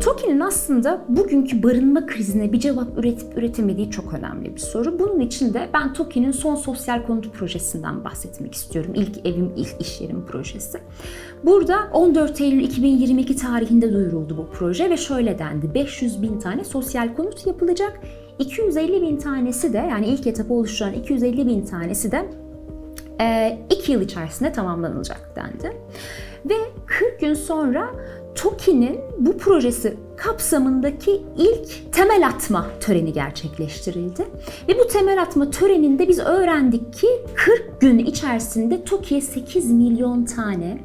TOKİ'nin aslında bugünkü barınma krizine bir cevap üretip üretemediği çok önemli bir soru. Bunun için de ben TOKİ'nin son sosyal konut projesinden bahsetmek istiyorum. İlk evim, ilk iş yerim projesi. Burada 14 Eylül 2022 tarihinde duyuruldu bu proje ve şöyle dendi. 500 bin tane sosyal konut yapılacak. 250 bin tanesi de yani ilk etapı oluşturan 250 bin tanesi de 2 yıl içerisinde tamamlanılacak dendi. Ve 40 gün sonra TOKİ'nin bu projesi kapsamındaki ilk temel atma töreni gerçekleştirildi. Ve bu temel atma töreninde biz öğrendik ki 40 gün içerisinde TOKİ'ye 8 milyon tane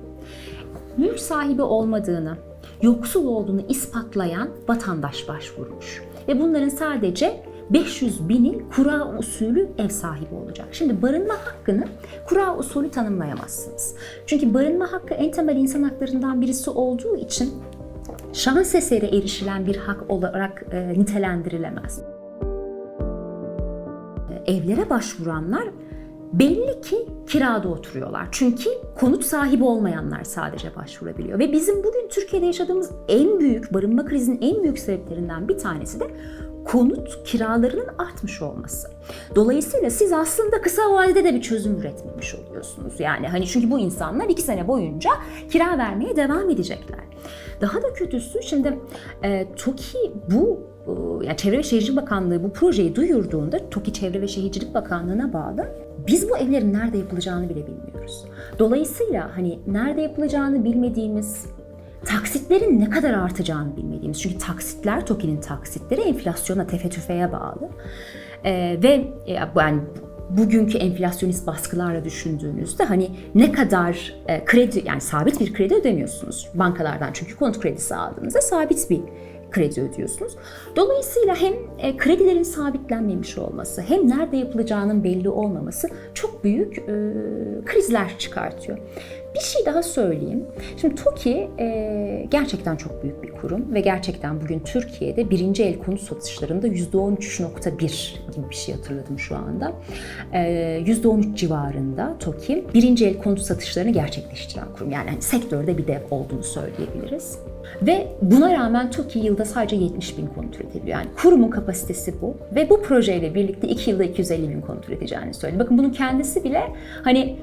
mülk sahibi olmadığını, yoksul olduğunu ispatlayan vatandaş başvurmuş. Ve bunların sadece 500 binin kura usulü ev sahibi olacak. Şimdi barınma hakkını kura usulü tanımlayamazsınız. Çünkü barınma hakkı en temel insan haklarından birisi olduğu için şans eseri erişilen bir hak olarak e, nitelendirilemez. E, evlere başvuranlar belli ki kirada oturuyorlar. Çünkü konut sahibi olmayanlar sadece başvurabiliyor. Ve bizim bugün Türkiye'de yaşadığımız en büyük barınma krizinin en büyük sebeplerinden bir tanesi de konut kiralarının artmış olması. Dolayısıyla siz aslında kısa vadede de bir çözüm üretmemiş oluyorsunuz. Yani hani çünkü bu insanlar iki sene boyunca kira vermeye devam edecekler. Daha da kötüsü şimdi e, TOKİ bu e, yani Çevre ve Şehircilik Bakanlığı bu projeyi duyurduğunda TOKİ Çevre ve Şehircilik Bakanlığı'na bağlı biz bu evlerin nerede yapılacağını bile bilmiyoruz. Dolayısıyla hani nerede yapılacağını bilmediğimiz taksitlerin ne kadar artacağını bilmediğimiz. Çünkü taksitler, TOKİ'nin taksitleri enflasyona, tefe tüfeğe bağlı. Ee, ve e, yani bugünkü enflasyonist baskılarla düşündüğünüzde hani ne kadar e, kredi yani sabit bir kredi ödemiyorsunuz bankalardan çünkü konut kredisi aldığınızda sabit bir kredi ödüyorsunuz. Dolayısıyla hem e, kredilerin sabitlenmemiş olması hem nerede yapılacağının belli olmaması çok büyük e, krizler çıkartıyor. Bir şey daha söyleyeyim. Şimdi TOKİ e, gerçekten çok büyük bir kurum ve gerçekten bugün Türkiye'de birinci el konut satışlarında %13.1 gibi bir şey hatırladım şu anda. E, %13 civarında TOKİ birinci el konut satışlarını gerçekleştiren kurum. Yani hani sektörde bir dev olduğunu söyleyebiliriz. Ve buna rağmen TOKİ yılda sadece 70 bin konut üretiliyor. Yani kurumun kapasitesi bu. Ve bu projeyle birlikte 2 yılda 250 bin konut üreteceğini söyledi. Bakın bunun kendisi bile hani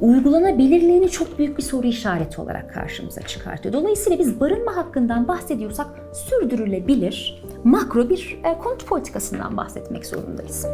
uygulanabilirliğini çok büyük bir soru işareti olarak karşımıza çıkartıyor. Dolayısıyla biz barınma hakkından bahsediyorsak sürdürülebilir makro bir konut politikasından bahsetmek zorundayız.